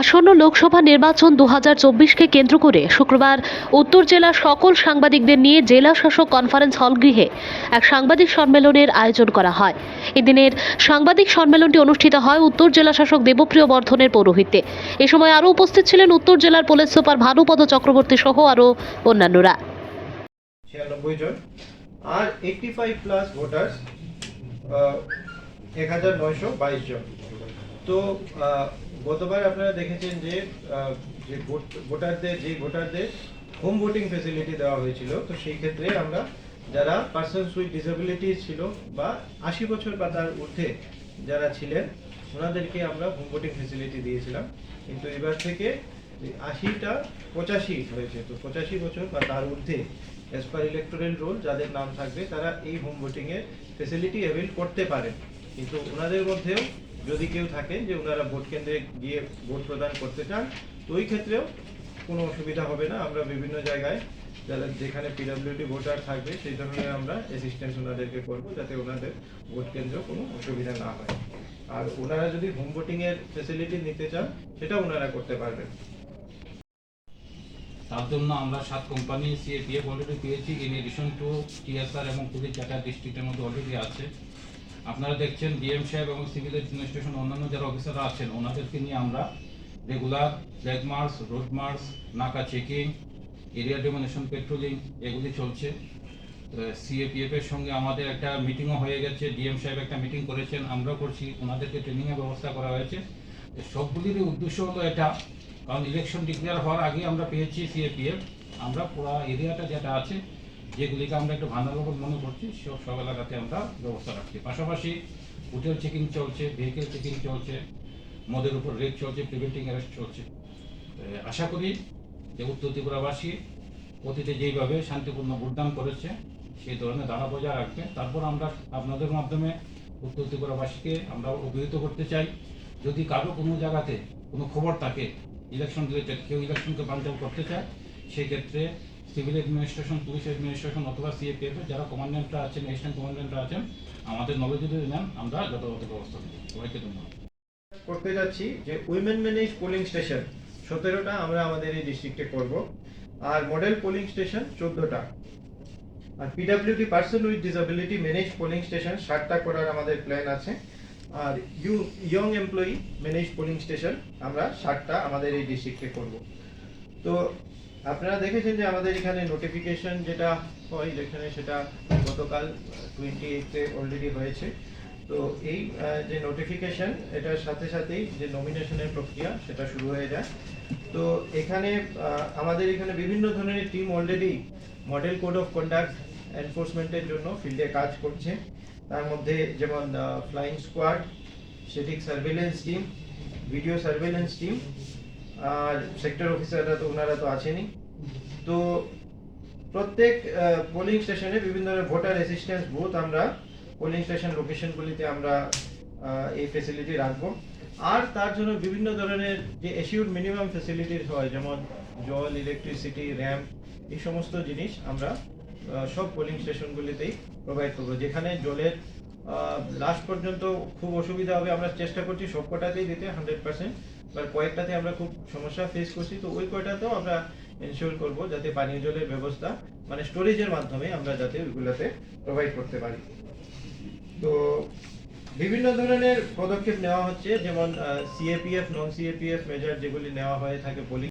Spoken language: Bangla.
আসন্ন লোকসভা নির্বাচন দু হাজার চব্বিশকে কেন্দ্র করে শুক্রবার উত্তর জেলার সকল সাংবাদিকদের নিয়ে জেলা শাসক কনফারেন্স হল গৃহে এক সাংবাদিক সম্মেলনের আয়োজন করা হয়। এদিনের সাংবাদিক সম্মেলনটি অনুষ্ঠিত হয় উত্তর জেলা শাসক দেবপ্রিয় বর্ধনের পৌরোহিত্যে। এ সময় আরও উপস্থিত ছিলেন উত্তর জেলার পুলিশ সুপার ভানুপদ চক্রবর্তী সহ আরও অন্যান্যরা। এক হাজার নয়শো বাইশ জন। তো গতবার আপনারা দেখেছেন যে যে ভোটারদের যে ভোটারদের হোম ভোটিং ফেসিলিটি দেওয়া হয়েছিল, তো সেই ক্ষেত্রে আমরা যারা পার্সনস উইথ ডিসেবিলিটি ছিল বা আশি বছর বা তার ঊর্ধ্বে যারা ছিলেন, ওনাদেরকে আমরা হোম ভোটিং ফেসিলিটি দিয়েছিলাম। কিন্তু এবার থেকে আশিটা পঁচাশি হয়েছে, তো পঁচাশি বছর বা তার ঊর্ধ্বে অ্যাজ পার ইলেকটোরাল রোল যাদের নাম থাকবে, তারা এই হোম ভোটিংয়ের ফেসিলিটি অ্যাভেল করতে পারেন। কিন্তু ওনাদের মধ্যেও যদি কেউ থাকেন যে ওনারা ভোট কেন্দ্রে গিয়ে ভোট প্রদান করতে চান, তো ওই ক্ষেত্রেও কোনো অসুবিধা হবে না। আমরা বিভিন্ন জায়গায় যারা যেখানে পিডব্লিউডি ভোটার থাকবে, সেই ধরনের আমরা অ্যাসিস্ট্যান্স ওনাদেরকে করব যাতে ওনাদের ভোট কেন্দ্র কোনো অসুবিধা না হয়। আর ওনারা যদি হোম ভোটিংয়ের ফেসিলিটি নিতে চান সেটা ওনারা করতে পারবেন। তার জন্য আমরা সাত কোম্পানি সিএপিএফ অলরেডি পেয়েছি। ইন এডিশন টু টিএসআর এবং পুলিশ চারটা ডিস্ট্রিক্টের মধ্যে অলরেডি আছে। আপনারা দেখছেন ডিএম সাহেব এবং সিভিল অ্যাডমিনিস্ট্রেশন অন্যান্য যারা অফিসাররা আছেন, ওনাদেরকে নিয়ে আমরা regular flag march, road march, naka checking, area domination patrolling এগুলি চলছে। সিএপিএফ এর সঙ্গে আমাদের একটা মিটিংও হয়ে গেছে। ডিএম সাহেব একটা মিটিং করেছেন, আমরাও করছি। ওনাদেরকে ট্রেনিংয়ের ব্যবস্থা করা হয়েছে। তো সবগুলিরই উদ্দেশ্য হলো এটা। কারণ ইলেকশন ডিক্লেয়ার হওয়ার আগে আমরা পেয়েছি সিএপিএফ। আমরা পুরো এরিয়াটা যেটা আছে যেগুলিকে আমরা একটু ভান্ডারেবল মনে করছি, সব সব এলাকাতে আমরা ব্যবস্থা রাখছি। পাশাপাশি হোটেল চেকিং চলছে ভেহিকেল চেকিং চলছে, মদের উপর রেড চলছে প্রিভেন্টিং অ্যারেস্ট চলছে। আশা করি যে উত্তর ত্রিপুরাবাসী অতীতে যেইভাবে শান্তিপূর্ণ ভোটদান করেছে, সেই ধরনের ধারা বজায় রাখবে। তারপর আমরা আপনাদের মাধ্যমে উত্তর ত্রিপুরাবাসীকে আমরা অভিহিত করতে চাই। যদি কারও কোনো জায়গাতে কোনো খবর থাকে ইলেকশন রিলেটেড কেউ ইলেকশনকে বাঞ্চাল করতে চায়, সেই ক্ষেত্রে সিভিল অ্যাডমিনিস্ট্রেশন, পুলিশ অ্যাডমিনিস্ট্রেশন অথবা সিএপিএফ যারা কমান্ডেন্টরা আছেন ন্যাশনাল কমান্ডেন্টরা আছেন, আমাদের নলেজে যদি নেন, আমরা যথাযথ ব্যবস্থা নেব। সবাইকে ধন্যবাদ। করতে যাচ্ছি যে উইমেন ম্যানেজ পোলিং স্টেশন সতেরোটা আমরা আমাদের এই ডিস্ট্রিক্টে করব। আর মডেল পোলিং স্টেশন চোদ্দটা। আর PWD person with disability manage polling station ষাটটা করার আমাদের প্ল্যান আছে। আর you young employee manage polling station আমরা ষাটটা আমাদের এই ডিস্ট্রিক্টে করব। তো আপনারা দেখেছেন যে আমাদের এখানে নোটিফিকেশন যেটা হয় যেখানে সেটা গতকাল টোয়েন্টি এইটে অলরেডি হয়েছে। তো এই যে নোটিফিকেশন এটার সাথে সাথেই যে নমিনেশনের প্রক্রিয়া, সেটা শুরু হয়ে যায়। তো এখানে আমাদের এখানে বিভিন্ন ধরনের team already model code of conduct এনফোর্সমেন্টের জন্য ফিল্ডে কাজ করছে। তার মধ্যে যেমন flying squad static surveillance team video surveillance team sector অফিসাররা তো ওনারা তো আছেনই। তো প্রত্যেক পোলিং স্টেশনে বিভিন্ন ধরনের ভোটার অ্যাসিস্ট্যান্স বুথ আমরা পোলিং স্টেশন লোকেশনগুলিতে আমরা এই ফেসিলিটি রাখব। আর তার জন্য বিভিন্ন ধরনের যে এশিউড মিনিমাম ফেসিলিটিস হয়, যেমন জল ইলেকট্রিসিটি র্যাম্প এই সমস্ত জিনিস আমরা সব পোলিং স্টেশনগুলিতেই প্রোভাইড করব। যেখানে জলের লাস্ট পর্যন্ত খুব অসুবিধা হবে, আমরা চেষ্টা করছি সব কটাতেই দিতে হান্ড্রেড পার্সেন্ট বা কয়েকটাতে আমরা খুব সমস্যা ফেস করছি, তো ওই কয়টাতেও আমরা এনশিওর করব যাতে পানীয় জলের ব্যবস্থা মানে স্টোরেজের মাধ্যমে আমরা যাতে ওইগুলোতে প্রোভাইড করতে পারি। তো বিভিন্ন ধরনের পদক্ষেপ নেওয়া হচ্ছে, যেমন সিএপিএফ নন সিএপিএফ মেজার যেগুলি নেওয়া হয়ে থাকে পোলিং